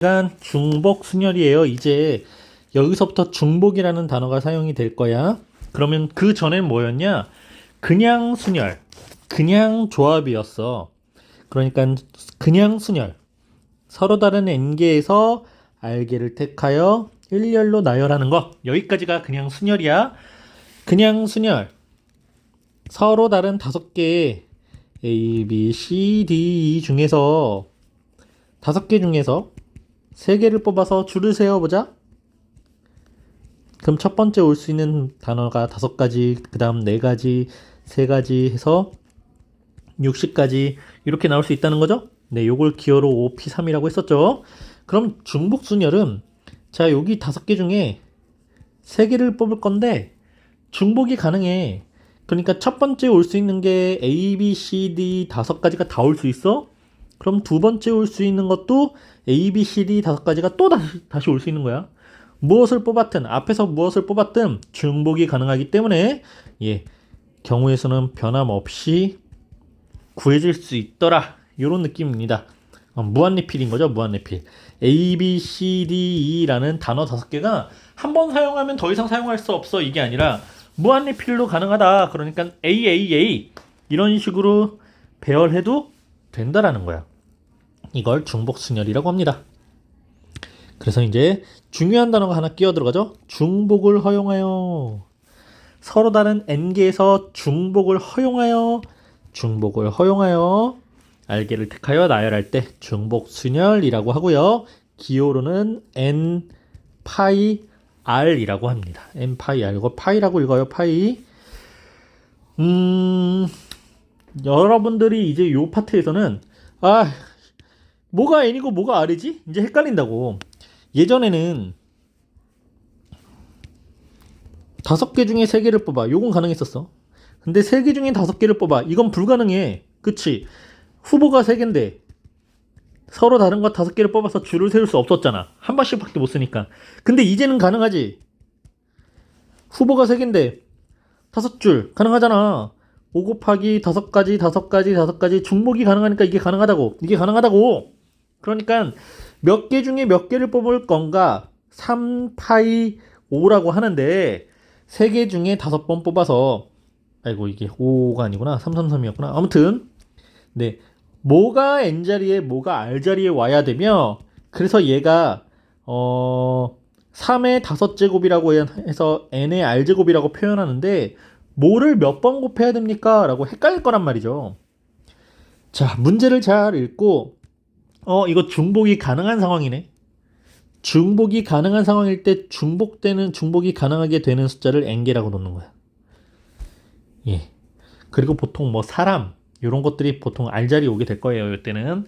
약간 중복 순열이에요. 이제 여기서부터 중복이라는 단어가 사용이 될 거야. 그러면 그 전엔 뭐였냐? 그냥 순열, 그냥 조합이었어. 그러니까 그냥 순열. 서로 다른 n개에서 r개를 택하여 일렬로 나열하는 것. 여기까지가 그냥 순열이야. 그냥 순열. 서로 다른 다섯 개의 A, B, C, D, E 중에서 다섯 개 중에서 세 개를 뽑아서 줄을 세워보자. 그럼 첫 번째 올 수 있는 단어가 다섯 가지, 그 다음 네 가지, 세 가지 해서 60까지 이렇게 나올 수 있다는 거죠? 네, 요걸 기어로 5P3이라고 했었죠. 그럼 중복순열은 자, 여기 다섯 개 중에 세 개를 뽑을 건데 중복이 가능해. 그러니까 첫 번째 올 수 있는 게 A, B, C, D 다섯 가지가 다 올 수 있어? 그럼 두 번째 올 수 있는 것도 A, B, C, D 다섯 가지가 또 다시, 다시 올 수 있는 거야. 무엇을 뽑았든, 앞에서 무엇을 뽑았든 중복이 가능하기 때문에, 예, 경우에서는 변함없이 구해질 수 있더라. 이런 느낌입니다. 어, 무한 리필인 거죠, 무한 리필. A, B, C, D, E라는 단어 다섯 개가 한 번 사용하면 더 이상 사용할 수 없어. 이게 아니라 무한 리필로 가능하다. 그러니까 A, A, A. 이런 식으로 배열해도 된다라는 거야. 이걸 중복순열이라고 합니다. 그래서 이제 중요한 단어가 하나 끼어 들어가죠. 중복을 허용하여 서로 다른 n개에서 중복을 허용하여 중복을 허용하여 알개를 택하여 나열할 때 중복 순열이라고 하고요. 기호로는 n 파이 r이라고 합니다. n 파이 r 이거 파이라고 읽어요. 파이. 음 여러분들이 이제 요 파트에서는 아 뭐가 n이고 뭐가 r이지? 이제 헷갈린다고. 예전에는 다섯 개 중에 세 개를 뽑아. 요건 가능했었어. 근데 세 개 중에 다섯 개를 뽑아. 이건 불가능해. 그치? 후보가 세 개인데 서로 다른 것 다섯 개를 뽑아서 줄을 세울 수 없었잖아. 한 번씩밖에 못 쓰니까. 근데 이제는 가능하지. 후보가 세 개인데 다섯 줄 가능하잖아. 5 곱하기 다섯 가지, 다섯 가지, 다섯 가지 중복이 가능하니까 이게 가능하다고. 이게 가능하다고. 그러니까 몇 개 중에 몇 개를 뽑을 건가? 3 파이 5라고 하는데 세개 중에 다섯 번 뽑아서 아이고 이게 5가 아니구나. 333이었구나. 아무튼 네. 뭐가 n 자리에 뭐가 r 자리에 와야 되며 그래서 얘가 어 3의 다섯 제곱이라고 해서 n의 r 제곱이라고 표현하는데 뭐를 몇 번 곱해야 됩니까? 라고 헷갈릴 거란 말이죠. 자, 문제를 잘 읽고 어, 이거 중복이 가능한 상황이네. 중복이 가능한 상황일 때 중복되는 중복이 가능하게 되는 숫자를 n개라고 놓는 거야. 예. 그리고 보통 뭐 사람 이런 것들이 보통 R자리 오게 될 거예요. 이때는.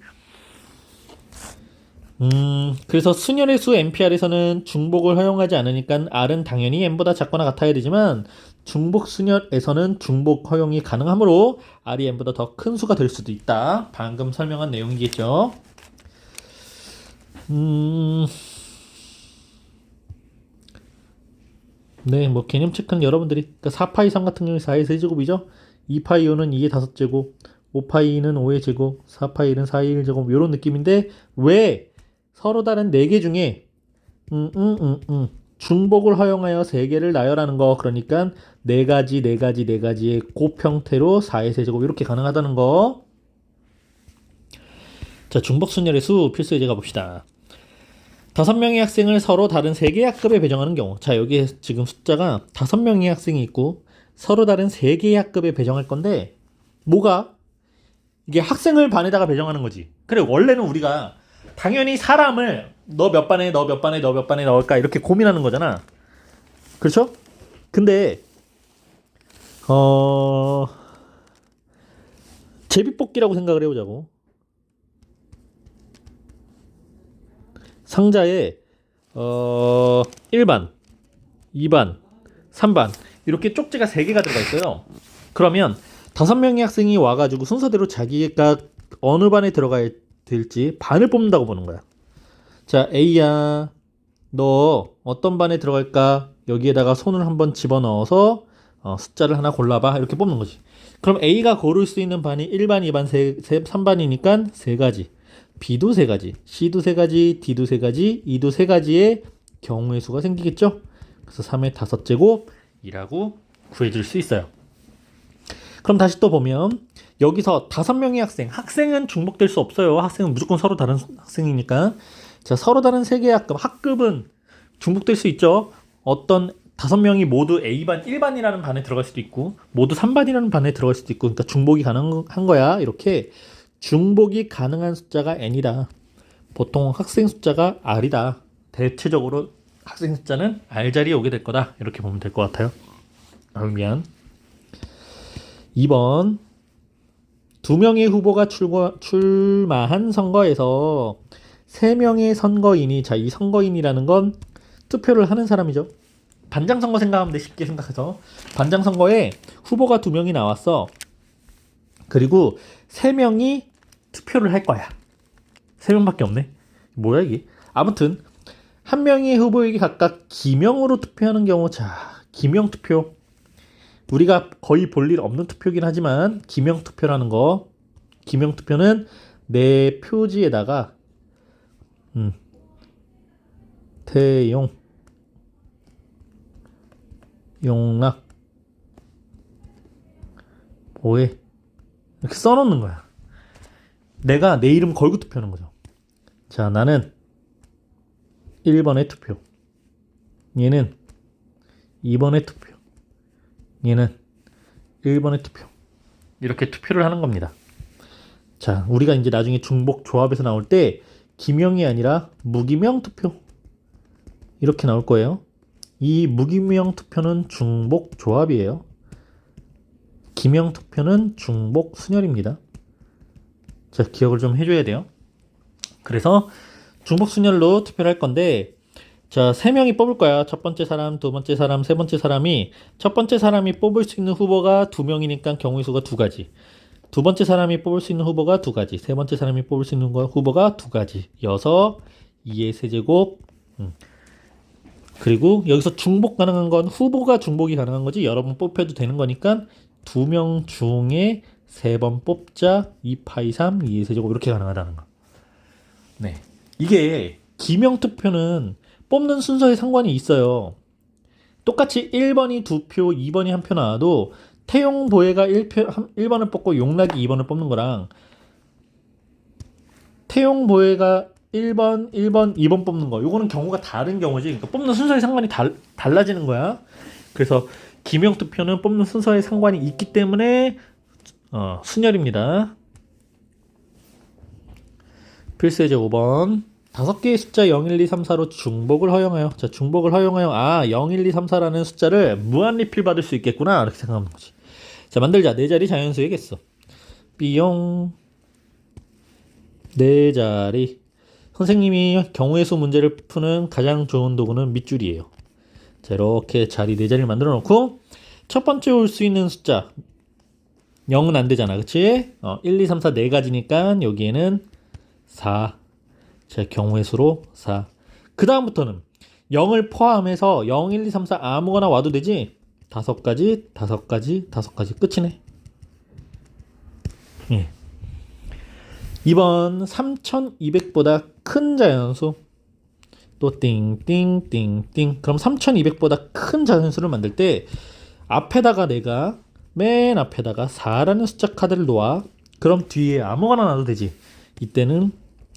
음, 그래서 순열의 수 NPR에서는 중복을 허용하지 않으니까 R은 당연히 N보다 작거나 같아야 되지만 중복 순열에서는 중복 허용이 가능하므로 R이 N보다 더 큰 수가 될 수도 있다. 방금 설명한 내용이겠죠. 음, 네, 뭐 개념 체크는 여러분들이 그러니까 4파이 3 같은 경우에 4의 세제곱이죠. 2파이 5는 2의 다섯 제곱, 5파이는 5의 제곱, 4파이는 4의 1제곱 이런 느낌인데 왜 서로 다른 4개 중에 음, 음, 음, 음. 중복을 허용하여 3개를 나열하는 거 그러니까 4가지, 4가지, 4가지의 곱 형태로 4의 세제곱 이렇게 가능하다는 거. 자, 중복 순열의 수 필수 예제 가봅시다. 다섯 명의 학생을 서로 다른 세 개의 학급에 배정하는 경우. 자, 여기에 지금 숫자가 다섯 명의 학생이 있고 서로 다른 세 개의 학급에 배정할 건데 뭐가 이게 학생을 반에다가 배정하는 거지. 그래 원래는 우리가 당연히 사람을 너 몇 반에 너 몇 반에 너 몇 반에 넣을까 이렇게 고민하는 거잖아. 그렇죠? 근데 어 제비뽑기라고 생각을 해보자고. 상자에 어 1반, 2반, 3반 이렇게 쪽지가 3개가 들어가 있어요. 그러면 다섯 명의 학생이 와가지고 순서대로 자기가 어느 반에 들어가야 될지 반을 뽑는다고 보는 거야. 자, A야, 너 어떤 반에 들어갈까? 여기에다가 손을 한번 집어넣어서 어, 숫자를 하나 골라봐. 이렇게 뽑는 거지. 그럼 A가 고를 수 있는 반이 1반, 2반, 3, 3반이니까 세 가지. B도 세 가지, C도 세 가지, D도 세 가지, E도 세 가지의 경우의 수가 생기겠죠? 그래서 3의 다섯 제곱이라고 구해줄 수 있어요. 그럼 다시 또 보면 여기서 다섯 명의 학생, 학생은 중복될 수 없어요. 학생은 무조건 서로 다른 학생이니까. 자, 서로 다른 세 개의 학급, 학급은 중복될 수 있죠. 어떤 다섯 명이 모두 A반 1반이라는 반에 들어갈 수도 있고 모두 3반이라는 반에 들어갈 수도 있고 그러니까 중복이 가능한 거야. 이렇게 중복이 가능한 숫자가 n이다. 보통 학생 숫자가 r이다. 대체적으로 학생 숫자는 r 자리에 오게 될 거다. 이렇게 보면 될 것 같아요. 아, 미안. 2번 두 명의 후보가 출거, 출마한 선거에서 세 명의 선거인이 자 이 선거인이라는 건 투표를 하는 사람이죠. 반장 선거 생각하면 돼 쉽게 생각해서 반장 선거에 후보가 두 명이 나왔어. 그리고 세 명이 투표를 할 거야. 세 명밖에 없네. 뭐야 이게? 아무튼 한 명의 후보에게 각각 기명으로 투표하는 경우 자 기명 투표 우리가 거의 볼 일 없는 투표긴 하지만 기명 투표라는 거 기명 투표는 내 표지에다가 음 태용 용락 뭐해 이렇게 써놓는 거야. 내가 내 이름 걸고 투표하는 거죠. 자, 나는 1번의 투표. 얘는 2번의 투표. 얘는 1번의 투표. 이렇게 투표를 하는 겁니다. 자, 우리가 이제 나중에 중복 조합에서 나올 때 기명이 아니라 무기명 투표. 이렇게 나올 거예요. 이 무기명 투표는 중복 조합이에요. 기명 투표는 중복 순열입니다. 자, 기억을 좀 해줘야 돼요. 그래서 중복 순열로 투표를 할 건데, 자, 세 명이 뽑을 거야. 첫 번째 사람, 두 번째 사람, 세 번째 사람이. 첫 번째 사람이 뽑을 수 있는 후보가 두 명이니까 경우의 수가 두 가지. 두 번째 사람이 뽑을 수 있는 후보가 두 가지. 세 번째 사람이 뽑을 수 있는 거- 후보가 두 가지. 여섯, 2의 세제곱. 음. 그리고 여기서 중복 가능한 건 후보가 중복이 가능한 거지 여러 번 뽑혀도 되는 거니까 두 명 중에 세 번 뽑자 2파 3, 2의 세제곱 이렇게 가능하다는 거. 네. 이게 기명 투표는 뽑는 순서에 상관이 있어요. 똑같이 1번이 두 표, 2번이 한표 나와도 태용 보혜가 1표, 1번을 뽑고 용락이 2번을 뽑는 거랑 태용 보혜가 1번, 1번, 2번 뽑는 거. 요거는 경우가 다른 경우지. 그러니까 뽑는 순서에 상관이 달, 달라지는 거야. 그래서 기명 투표는 뽑는 순서에 상관이 있기 때문에 어, 순열입니다. 필수 예제 5번. 다섯 개의 숫자 0, 1, 2, 3, 4로 중복을 허용하여. 자, 중복을 허용하여. 아, 0, 1, 2, 3, 4라는 숫자를 무한 리필 받을 수 있겠구나. 이렇게 생각하는 거지. 자, 만들자. 네 자리 자연수이겠어. 삐용. 네 자리. 선생님이 경우의 수 문제를 푸는 가장 좋은 도구는 밑줄이에요. 자, 이렇게 자리 네 자리를 만들어 놓고 첫 번째 올 수 있는 숫자 0은 안 되잖아. 그치? 어, 1, 2, 3, 4네 가지니까 여기에는 4. 자, 경우의 수로 4. 그 다음부터는 0을 포함해서 0, 1, 2, 3, 4 아무거나 와도 되지? 다섯 가지, 다섯 가지, 다섯 가지 끝이네. 예. 2번 3200보다 큰 자연수 또 띵띵띵띵 그럼 3200보다 큰 자연수를 만들 때 앞에다가 내가 맨 앞에다가 4라는 숫자 카드를 놓아 그럼 뒤에 아무거나 놔도 되지. 이때는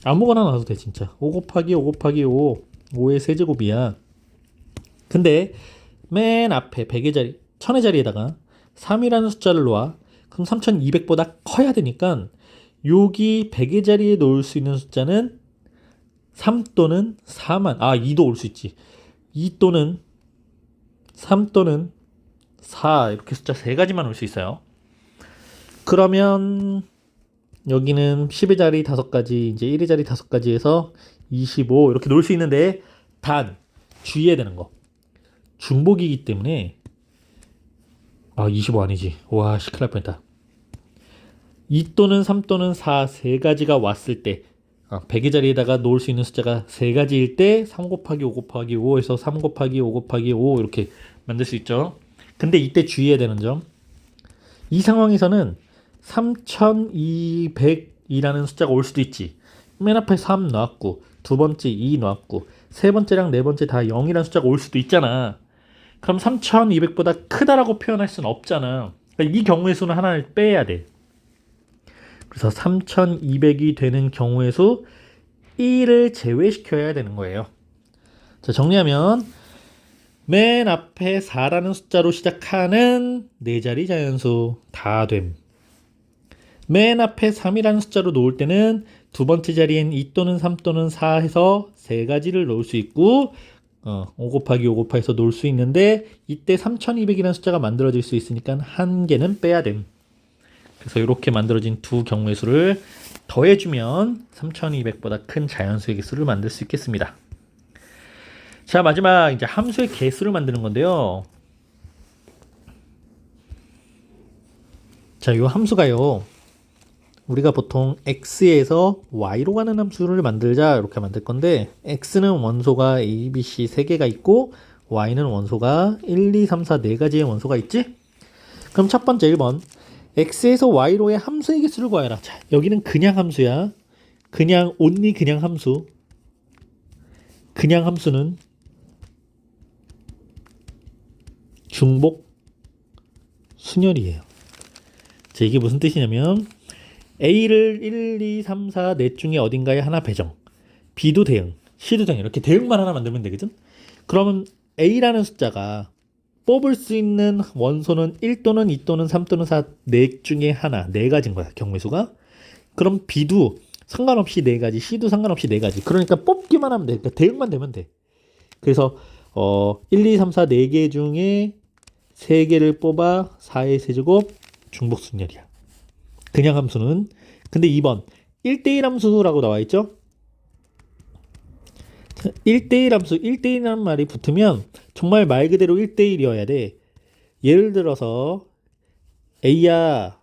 아무거나 놔도 돼 진짜. 5 곱하기 5 곱하기 5 5의 세제곱이야. 근데 맨 앞에 100의 자리 1000의 자리에다가 3이라는 숫자를 놓아 그럼 3200보다 커야 되니까 여기 100의 자리에 놓을 수 있는 숫자는 3 또는 4만. 아 2도 올 수 있지. 2 또는 3 또는 4 이렇게 숫자 세 가지만 올 수 있어요. 그러면 여기는 10의 자리 5가지 이제 1의 자리 5가지에서 25 이렇게 놓을 수 있는데 단 주의해야 되는 거. 중복이기 때문에 아 25 아니지. 와 시큰일 날 뻔했다. 2 또는 3 또는 4 세 가지가 왔을 때 아, 100의 자리에다가 놓을 수 있는 숫자가 세 가지일 때 3 곱하기 5 곱하기 5에서 3 곱하기 5 곱하기 5 이렇게 만들 수 있죠. 근데 이때 주의해야 되는 점. 이 상황에서는 3200이라는 숫자가 올 수도 있지. 맨 앞에 3 놨고 두 번째 2 놨고 세 번째랑 네 번째 다 0이라는 숫자가 올 수도 있잖아. 그럼 3200보다 크다라고 표현할 수는 없잖아. 그러니까 이 경우의 수는 하나를 빼야 돼. 그래서 3200이 되는 경우의 수 1을 제외시켜야 되는 거예요. 자, 정리하면 맨 앞에 4라는 숫자로 시작하는 네 자리 자연수 다 됨. 맨 앞에 3이라는 숫자로 놓을 때는 두 번째 자리엔 2 또는 3 또는 4 해서 세 가지를 놓을 수 있고 어, 5 곱하기 5 곱하기 해서 놓을 수 있는데 이때 3200이라는 숫자가 만들어질 수 있으니까 한 개는 빼야 됨. 그래서 이렇게 만들어진 두 경우의 수를 더해주면 3200보다 큰 자연수의 개수를 만들 수 있겠습니다. 자 마지막 이제 함수의 개수를 만드는 건데요. 자, 이 함수가요. 우리가 보통 x에서 y로 가는 함수를 만들자 이렇게 만들 건데 x는 원소가 a, b, c 세 개가 있고 y는 원소가 1, 2, 3, 4 네 가지의 원소가 있지? 그럼 첫 번째 1번 x에서 y로의 함수의 개수를 구하라. 자, 여기는 그냥 함수야. 그냥 온리 그냥 함수. 그냥 함수는 중복 순열이에요. 자, 이게 무슨 뜻이냐면 A를 1, 2, 3, 4, 넷 중에 어딘가에 하나 배정. B도 대응, C도 대응. 이렇게 대응만 하나 만들면 되거든? 그러면 A라는 숫자가 뽑을 수 있는 원소는 1 또는 2 또는 3 또는 4, 넷 중에 하나, 네 가지인 거야, 경매수가. 그럼 B도 상관없이 네 가지, C도 상관없이 네 가지. 그러니까 뽑기만 하면 돼. 그러니까 대응만 되면 돼. 그래서 어 1, 2, 3, 4, 4개 중에 3개를 뽑아 4의 세제곱 중복순열이야. 그냥 함수는 근데 2번 1대1 함수라고 나와 있죠? 1대1 함수 1대1이라는 말이 붙으면 정말 말 그대로 1대1이어야 돼. 예를 들어서 A야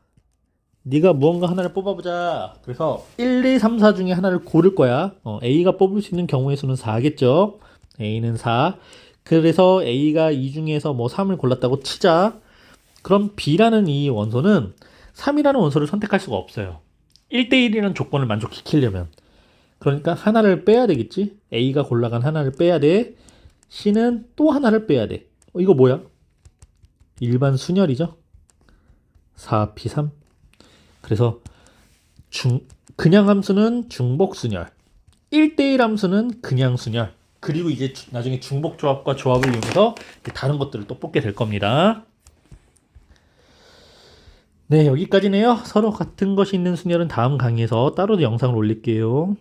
네가 무언가 하나를 뽑아보자. 그래서 1, 2, 3, 4 중에 하나를 고를 거야. 어, A가 뽑을 수 있는 경우의 수는 4겠죠. A는 4. 그래서 A가 이 중에서 뭐 3을 골랐다고 치자. 그럼 B라는 이 원소는 3이라는 원소를 선택할 수가 없어요. 1대1이라는 조건을 만족시키려면. 그러니까 하나를 빼야 되겠지? A가 골라간 하나를 빼야 돼. C는 또 하나를 빼야 돼. 어, 이거 뭐야? 일반 순열이죠? 4P3. 그래서 중, 그냥 함수는 중복 순열. 1대1 함수는 그냥 순열. 그리고 이제 주- 나중에 중복 조합과 조합을 이용해서 다른 것들을 또 뽑게 될 겁니다. 네, 여기까지네요. 서로 같은 것이 있는 순열은 다음 강의에서 따로 영상을 올릴게요.